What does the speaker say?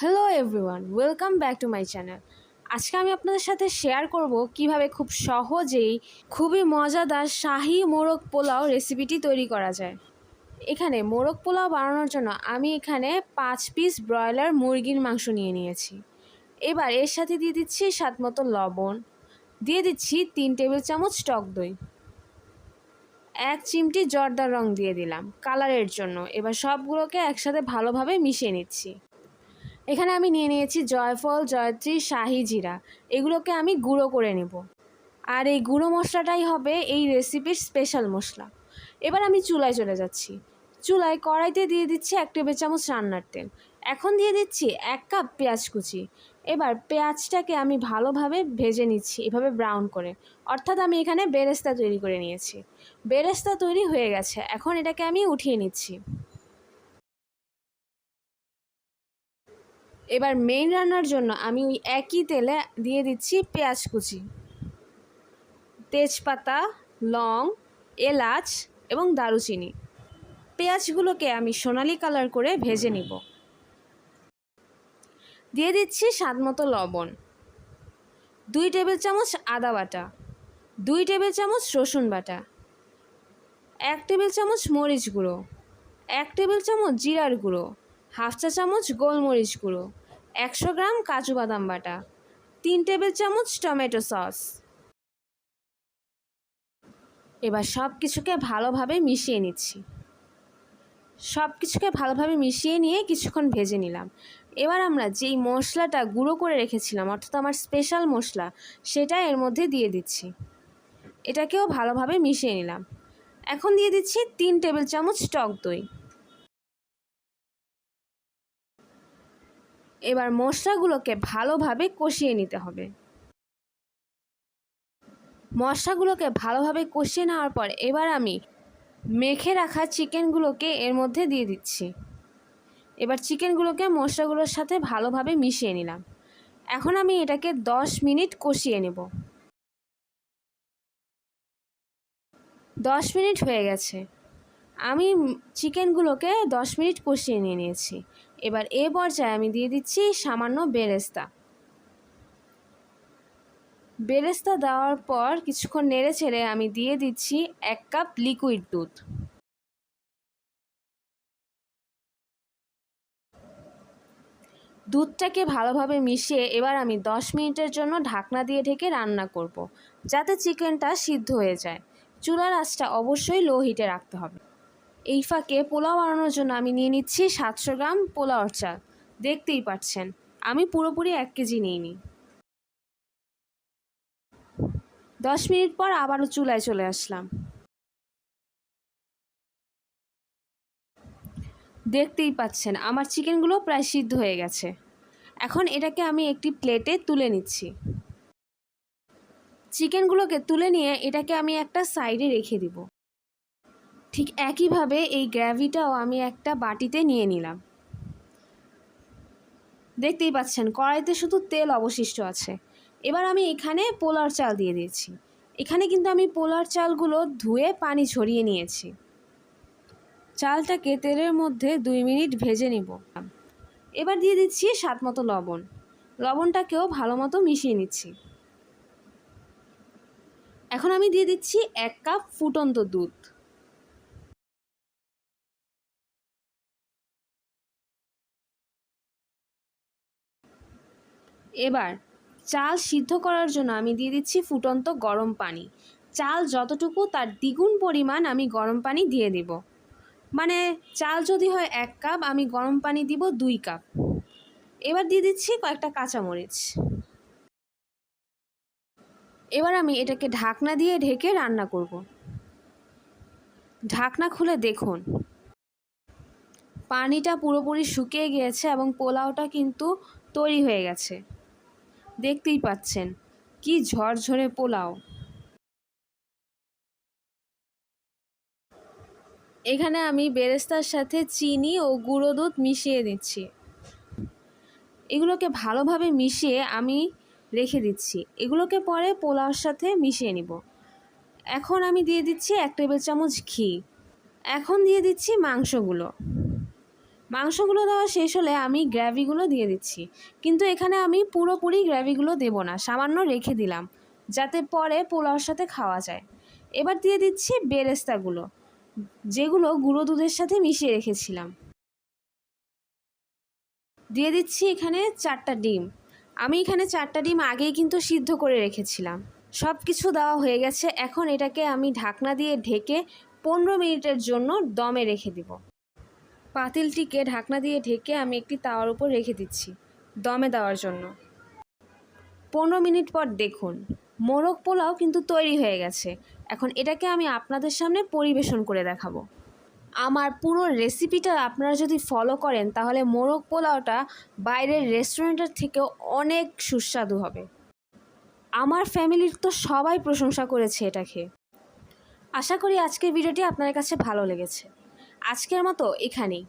Hello everyone welcome back to my channel আজকে আমি আপনাদের সাথে শেয়ার করব কীভাবে খুব সহজেই খুবই মজাদার শাহি মোরগ পোলাও রেসিপিটি তৈরি করা যায়। এখানে মোরগ পোলাও বানানোর জন্য আমি এখানে পাঁচ পিস ব্রয়লার মুরগির মাংস নিয়ে নিয়েছি। এবার এর সাথে দিয়ে দিচ্ছি স্বাদ মতো লবণ। দিয়ে দিচ্ছি তিন টেবিল চামচ টক দই। এক চিমটি জর্দার রং দিয়ে দিলাম। কালারের জন্য। এবার সবগুলোকে একসাথে ভালোভাবে মিশিয়ে নিচ্ছি। এখানে আমি নিয়ে নিয়েছি জয়ফল, জয়ত্রী, শাহি জিরা। এগুলোকে আমি গুঁড়ো করে নেব। আর এই গুঁড়ো মশলাটাই হবে এই রেসিপির স্পেশাল মশলা। এবার আমি চুলায় চলে যাচ্ছি। চুলায় কড়াইতে দিয়ে দিচ্ছি এক টেবিল চামচ রান্নার তেল। এখন দিয়ে দিচ্ছি এক কাপ পেঁয়াজ কুচি। এবার পেঁয়াজটাকে আমি ভালোভাবে ভেজে নিচ্ছি, এভাবে ব্রাউন করে। অর্থাৎ আমি এখানে বেরেস্তা তৈরি করে নিয়েছি। বেরেস্তা তৈরি হয়ে গেছে। এখন এটাকে আমি উঠিয়ে নিচ্ছি। এবার মেইন রান্নার জন্য আমি ওই একই তেলে দিয়ে দিচ্ছি পেঁয়াজ কুচি। তেজপাতা, লং, এলাচ এবং দারুচিনি। পেঁয়াজগুলোকে আমি সোনালি কালার করে ভেজে নিব। দিয়ে দিচ্ছি স্বাদ মতো লবণ। দুই টেবিল চামচ আদা বাটা। দুই টেবিল চামচ রসুন বাটা। এক টেবিল চামচ মরিচ গুঁড়ো। এক টেবিল চামচ জিরার গুঁড়ো। হাফ চা চামচ গোলমরিচ গুঁড়ো। একশো গ্রাম কাজু বাদাম বাটা, তিন টেবিল চামচ টমেটো সস। এবার সব কিছুকে ভালোভাবে মিশিয়ে নিচ্ছি। সব কিছুকে ভালোভাবে মিশিয়ে নিয়ে কিছুক্ষণ ভেজে নিলাম। এবার আমরা যেই মশলাটা গুঁড়ো করে রেখেছিলাম, অর্থাৎ আমার স্পেশাল মশলা, সেটা এর মধ্যে দিয়ে দিচ্ছি। এটাকেও ভালোভাবে মিশিয়ে নিলাম। এখন দিয়ে দিচ্ছি তিন টেবিল চামচ টক দই। এবার মশলাগুলোকে ভালোভাবে কষিয়ে নিতে হবে। মশলাগুলোকে ভালোভাবে কষিয়ে নেওয়ার পর এবার আমি মেখে রাখা চিকেনগুলোকে এর মধ্যে দিয়ে দিচ্ছি। এবার চিকেনগুলোকে মশলাগুলোর সাথে ভালোভাবে মিশিয়ে নিলাম। এখন আমি এটাকে দশ মিনিট কষিয়ে নেব। দশ মিনিট হয়ে গেছে। আমি চিকেনগুলোকে দশ মিনিট কষিয়ে নিয়ে নিয়েছি। এবার এ পর্যায়ে আমি দিয়ে দিচ্ছি সামান্য বেরেস্তা। বেরেস্তা দেওয়ার পর কিছুক্ষণ নেড়ে ছেড়ে আমি দিয়ে দিচ্ছি এক কাপ লিকুইড দুধ। দুধটাকে ভালোভাবে মিশিয়ে এবার আমি দশ মিনিটের জন্য ঢাকনা দিয়ে ঢেকে রান্না করব। যাতে চিকেনটা সিদ্ধ হয়ে যায়। চুলার আঁচটা অবশ্যই লো হিটে রাখতে হবে। এই ফাঁকে পোলাও বানানোর জন্য আমি নিয়ে নিচ্ছি সাতশো গ্রাম পোলাওর চাল। দেখতেই পাচ্ছেন, আমি পুরোপুরি এক কেজি নিইনি। দশ মিনিট পর আবারও চুলায় চলে আসলাম। দেখতেই পাচ্ছেন, আমার চিকেনগুলো প্রায় সিদ্ধ হয়ে গেছে। এখন এটাকে আমি একটি প্লেটে তুলে নিচ্ছি। চিকেনগুলোকে তুলে নিয়ে এটাকে আমি একটা সাইডে রেখে দিব। ঠিক একইভাবে এই গ্র্যাভিটাও আমি একটা বাটিতে নিয়ে নিলাম। দেখতেই পাচ্ছেন, কড়াইতে শুধু তেল অবশিষ্ট আছে। এবার আমি এখানে পোলার চাল দিয়ে দিয়েছি। এখানে কিন্তু আমি পোলার চালগুলো ধুয়ে পানি ছড়িয়ে নিয়েছি। চালটাকে তেলের মধ্যে দুই মিনিট ভেজে নিব। এবার দিয়ে দিচ্ছি স্বাদ মতো লবণ। লবণটাকেও ভালো মতো মিশিয়ে নিচ্ছি। এখন আমি দিয়ে দিচ্ছি এক কাপ ফুটন্ত দুধ। এবার, চাল সিদ্ধ করার জন্য আমি দিয়ে দিচ্ছি ফুটন্ত গরম পানি। চাল যতটুকু তার দ্বিগুণ পরিমাণ আমি গরম পানি দিয়ে দিব। মানে চাল যদি হয় এক কাপ, আমি গরম পানি দিব দুই কাপ। এবার দিয়ে দিচ্ছি কয়েকটা কাঁচামরিচ। এবার আমি এটাকে ঢাকনা দিয়ে ঢেকে রান্না করব। ঢাকনা খুলে দেখুন। পানিটা পুরোপুরি শুকিয়ে গিয়েছে এবং পোলাওটা কিন্তু তৈরি হয়ে গেছে। দেখতেই পাচ্ছেন। কি ঝরঝরে পোলাও। এখানে আমি বেরেস্তার সাথে চিনি ও গুঁড়ো দুধ মিশিয়ে দিচ্ছি। এগুলোকে ভালোভাবে মিশিয়ে আমি রেখে দিচ্ছি। এগুলোকে পরে পোলাওর সাথে মিশিয়ে নিব। এখন আমি দিয়ে দিচ্ছি এক টেবিল চামচ ঘি। এখন দিয়ে দিচ্ছি মাংসগুলো। মাংসগুলো দেওয়া শেষ হলে আমি গ্র্যাভিগুলো দিয়ে দিচ্ছি। কিন্তু এখানে আমি পুরোপুরি গ্র্যাভিগুলো দেব না, সামান্য রেখে দিলাম, যাতে পরে পোলাওর সাথে খাওয়া যায়। এবার দিয়ে দিচ্ছি বেরেস্তাগুলো, যেগুলো গুঁড়ো দুধের সাথে মিশিয়ে রেখেছিলাম। দিয়ে দিচ্ছি এখানে চারটা ডিম। আমি এখানে চারটা ডিম আগেই কিন্তু সিদ্ধ করে রেখেছিলাম। সব কিছু দেওয়া হয়ে গেছে, এখন এটাকে আমি ঢাকনা দিয়ে ঢেকে পনেরো মিনিটের জন্য দমে রেখে দিব। পাতিলটিকে ঢাকনা দিয়ে ঢেকে আমি একটি তাওয়ার উপর রেখে দিচ্ছি, দমে দেওয়ার জন্য। পনেরো মিনিট পর দেখুন, মোরগ পোলাও কিন্তু তৈরি হয়ে গেছে। এখন এটাকে আমি আপনাদের সামনে পরিবেশন করে দেখাবো। আমার পুরো রেসিপিটা আপনারা যদি ফলো করেন, তাহলে মোরগ পোলাওটা বাইরের রেস্টুরেন্টের থেকেও অনেক সুস্বাদু হবে। আমার ফ্যামিলির তো সবাই প্রশংসা করেছে এটা খেয়ে আশা করি আজকের ভিডিওটি আপনার কাছে ভালো লেগেছে। আজকের মতো এখানেই।